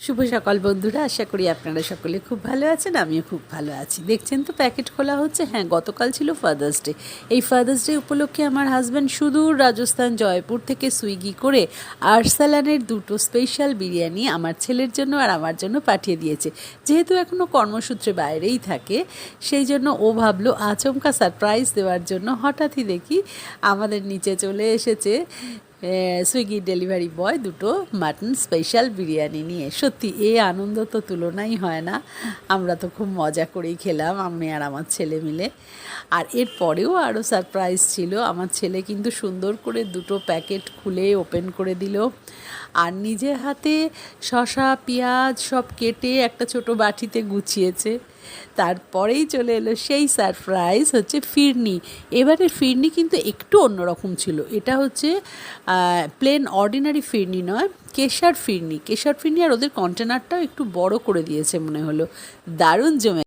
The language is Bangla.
শুভ সকাল বন্ধুরা, আশা করি আপনারা সকলে খুব ভালো আছেন, আমিও খুব ভালো আছি। দেখছেন তো প্যাকেট খোলা হচ্ছে? হ্যাঁ গতকাল ছিল ফাদার্স ডে এই ফাদার্স ডে উপলক্ষে আমার হাজব্যান্ড সুদূর রাজস্থান জয়পুর থেকে সুইগি করে আরসালানের দুটো স্পেশাল বিরিয়ানি আমার ছেলের জন্য আর আমার জন্য পাঠিয়ে দিয়েছে। যেহেতু এখনও কর্মসূত্রে বাইরেই থাকে, সেই জন্য ও ভাবলো আচমকা সারপ্রাইজ দেওয়ার জন্য হঠাৎই দেখি আমাদের নিচে চলে এসেছে সুইগি ডেলিভারি বয় দুটো মাটন স্পেশাল বিরিয়ানি নিয়ে। সত্যি এ আনন্দ তো তুলনাই হয় না। আমরা তো খুব মজা করেই খেলাম, আমি আর আমার ছেলে মিলে। আর এর পরেও আরও সারপ্রাইজ ছিল, আমার ছেলে কিন্তু সুন্দর করে দুটো প্যাকেট খুলে ওপেন করে দিল। আর নিজের হাতে শশা পেঁয়াজ সব কেটে একটা ছোট বাটিতে গুছিয়েছে। তারপরেই চলে এলো সেই সারপ্রাইজ হচ্ছে ফিরনি। এবারে ফিরনি কিন্তু একটু অন্যরকম ছিল। এটা হচ্ছে প্লেন অর্ডিনারি ফিরনি নয়, কেশার ফিরনি। কেশার ফিরনি আর ওদের কন্টেনারটাও একটু বড় করে দিয়েছে মনে হলো। দারুণ জমে